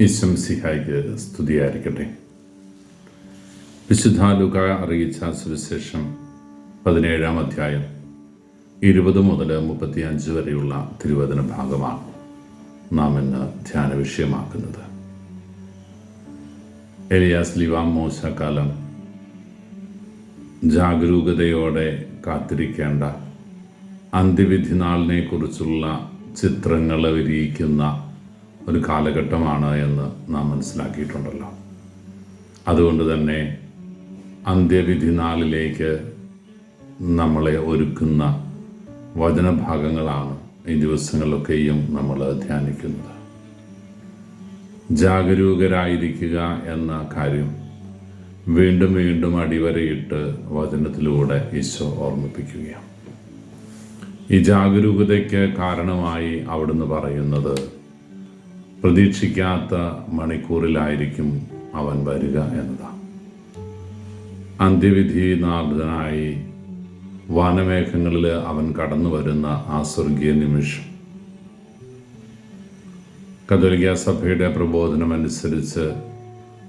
ഈശ്വം സിഹായിക്ക് സ്തുതിയായിരിക്കട്ടെ. വിശുദ്ധ ലുക അറിയിച്ച സുവിശേഷം പതിനേഴാം അധ്യായം ഇരുപത് മുതൽ മുപ്പത്തിയഞ്ച് വരെയുള്ള തിരുവചന ഭാഗമാണ് നാം ഇന്ന് ധ്യാന വിഷയമാക്കുന്നത്. എലിയാസ് ലിവാം മോശക്കാലം ജാഗരൂകതയോടെ കാത്തിരിക്കേണ്ട അന്ത്യവിധി നാളിനെ കുറിച്ചുള്ള ചിത്രങ്ങൾ വിരിയിക്കുന്ന ഒരു കാലഘട്ടമാണ് എന്ന് നാം മനസ്സിലാക്കിയിട്ടുണ്ടല്ലോ. അതുകൊണ്ട് തന്നെ അന്ത്യവിധി നാളിലേക്ക് നമ്മളെ ഒരുക്കുന്ന വചനഭാഗങ്ങളാണ് ഈ ദിവസങ്ങളിലൊക്കെയും നമ്മൾ ധ്യാനിക്കുന്നത്. ജാഗരൂകരായിരിക്കുക എന്ന കാര്യം വീണ്ടും വീണ്ടും അടിവരയിട്ട് വചനത്തിലൂടെ ഈശോ ഓർമ്മിപ്പിക്കുകയാണ്. ഈ ജാഗരൂകതയ്ക്ക് കാരണമായി അവിടുന്ന് പറയുന്നത് പ്രതീക്ഷിക്കാത്ത മണിക്കൂറിലായിരിക്കും അവൻ വരിക എന്നതാണ്. അന്ത്യവിധി നാഥനായി വാനമേഘങ്ങളിൽ അവൻ കടന്നു വരുന്ന ആ സ്വർഗീയ നിമിഷം. കത്തോലിക്ക സഭയുടെ പ്രബോധനമനുസരിച്ച്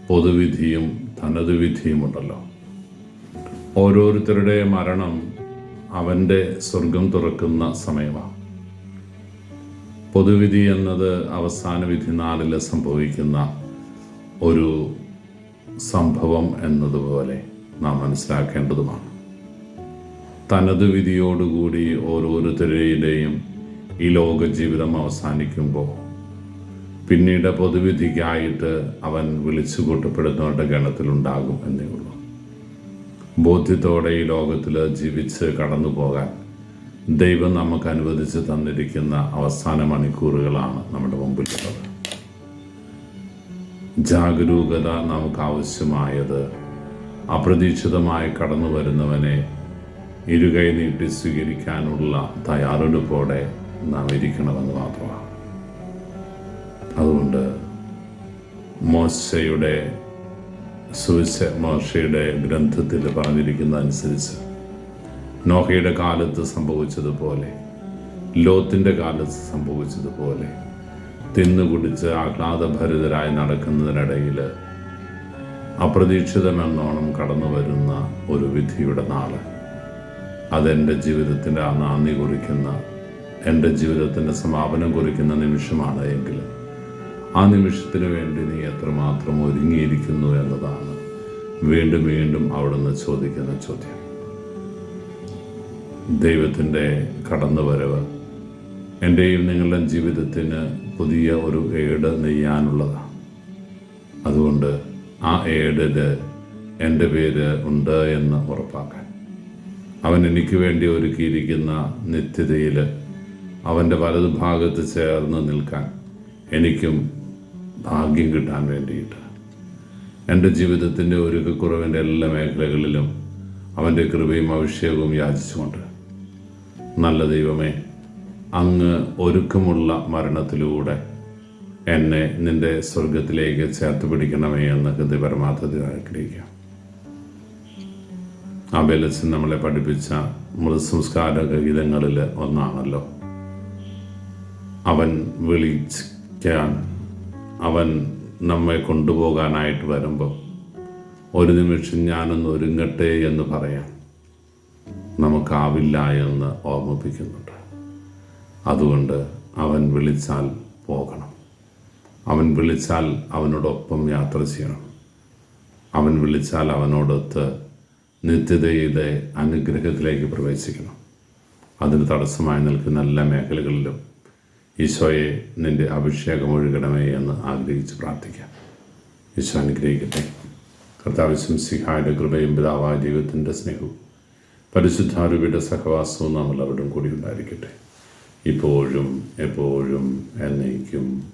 പൊതുവിധിയും തനത് വിധിയുമുണ്ടല്ലോ ഓരോരുത്തരുടെ മരണം അവന്റെ സ്വർഗം തുറക്കുന്ന സമയമാണ്. പൊതുവിധി എന്നത് അവസാന വിധി നാളിൽ സംഭവിക്കുന്ന ഒരു സംഭവം എന്നതുപോലെ നാം മനസ്സിലാക്കേണ്ടതുമാണ്. തനത് വിധിയോടുകൂടി ഓരോരുത്തരുടെയും ഈ ലോക ജീവിതം അവസാനിക്കുമ്പോൾ പിന്നീട് പൊതുവിധിക്കായിട്ട് അവൻ വിളിച്ചു കൂട്ടപ്പെടുന്നവരുടെ ഗണത്തിലുണ്ടാകും എന്നേ ഉള്ളൂ. ബോധ്യത്തോടെ ഈ ലോകത്തിൽ ജീവിച്ച് കടന്നു പോകാൻ ദൈവം നമുക്ക് അനുവദിച്ച് തന്നിരിക്കുന്ന അവസാന മണിക്കൂറുകളാണ് നമ്മുടെ മുമ്പിലുള്ളത്. ജാഗരൂകത നമുക്ക് ആവശ്യമായത് അപ്രതീക്ഷിതമായി കടന്നു വരുന്നവനെ ഇരുകൈ നീട്ടി സ്വീകരിക്കാനുള്ള തയ്യാറെടുപ്പോടെ നാം ഇരിക്കണമെന്ന് മാത്രമാണ്. അതുകൊണ്ട് മോശയുടെ സുവിശ മോശയുടെ ഗ്രന്ഥത്തിൽ പറഞ്ഞിരിക്കുന്ന അനുസരിച്ച് നോഹയുടെ കാലത്ത് സംഭവിച്ചതുപോലെ ലോത്തിന്റെ കാലത്ത് സംഭവിച്ചതുപോലെ തിന്നുകുടിച്ച് ആഹ്ലാദഭരിതരായി നടക്കുന്നതിനിടയിൽ അപ്രതീക്ഷിതമെന്നോണം കടന്നു വരുന്ന ഒരു വിധിയുടെ നാൾ. അതെന്റെ ജീവിതത്തിന്റെ ആ നാന്ദി കുറിക്കുന്ന എന്റെ ജീവിതത്തിന്റെ സമാപനം കുറിക്കുന്ന നിമിഷമാണ് എങ്കിലും ആ നിമിഷത്തിന് വേണ്ടി നീ എത്രമാത്രം ഒരുങ്ങിയിരിക്കുന്നു എന്നതാണ് വീണ്ടും വീണ്ടും അവിടുന്ന് ചോദിക്കുന്ന ചോദ്യം. ദൈവത്തിന്റെ കടന്നുവരവ്. എന്റെയും നിങ്ങളുടെ ജീവിതത്തിന് പുതിയ ഒരു ഏട് നെയ്യാനുള്ളതാണ് അതുകൊണ്ട് ആ ഏടിൽ എന്റെ പേര് ഉണ്ട് എന്ന് ഉറപ്പാക്കാൻ. അവൻ എനിക്ക് വേണ്ടി ഒരുക്കിയിരിക്കുന്ന നിത്യതയിൽ അവന്റെ വലതുഭാഗത്ത് ചേർന്ന് നിൽക്കാൻ എനിക്കും ഭാഗ്യം കിട്ടാൻ വേണ്ടിയിട്ട്. എന്റെ ജീവിതത്തിന്റെ ഒരുക്കക്കുറവിന്റെ എല്ലാ മേഖലകളിലും അവന്റെ കൃപയും അഭിഷേകവും യാചിച്ചുകൊണ്ട് നല്ല ദൈവമേ അങ്ങ് ഒരുക്കമുള്ള മരണത്തിലൂടെ എന്നെ നിന്റെ സ്വർഗത്തിലേക്ക് ചേർത്ത് പിടിക്കണമേ എന്ന് ഹൃദയ പരമാർത്ഥത്തിൽ ആഗ്രഹിക്കാം. അബേലസൻ നമ്മളെ പഠിപ്പിച്ച മൃതസംസ്കാര ഗീതങ്ങളിൽ ഒന്നാണല്ലോ. അവൻ വിളിക്കാൻ അവൻ നമ്മെ കൊണ്ടുപോകാനായിട്ട് വരുമ്പോൾ ഒരു നിമിഷം ഞാനൊന്ന് ഒരുങ്ങട്ടെ എന്ന് പറയാം. നമുക്കാവില്ല എന്ന് ഓർമ്മിപ്പിക്കുന്നുണ്ട്. അതുകൊണ്ട് അവൻ വിളിച്ചാൽ പോകണം. അവൻ വിളിച്ചാൽ അവനോടൊപ്പം യാത്ര ചെയ്യണം. അവൻ വിളിച്ചാൽ അവനോടൊത്ത് നിത്യതയുടെ അനുഗ്രഹത്തിലേക്ക് പ്രവേശിക്കണം. അതിന് തടസ്സമായി നിൽക്കുന്ന എല്ലാ മേഖലകളിലും ഈശോയെ നിന്റെ അഭിഷേകം ഒഴുകണമേ എന്ന് ആഗ്രഹിച്ച് പ്രാർത്ഥിക്കാം. ഈശോ അനുഗ്രഹിക്കട്ടെ. കർത്താവ് സിംസിഹായുടെ കൃപയും പിതാവായ ദൈവത്തിന്റെ സ്നേഹവും പരിശുദ്ധാരൂപിയുടെ സഹവാസവും നാം എല്ലാവരും കൂടി ഉണ്ടായിരിക്കട്ടെ. ഇപ്പോഴും എപ്പോഴും എന്നേക്കും.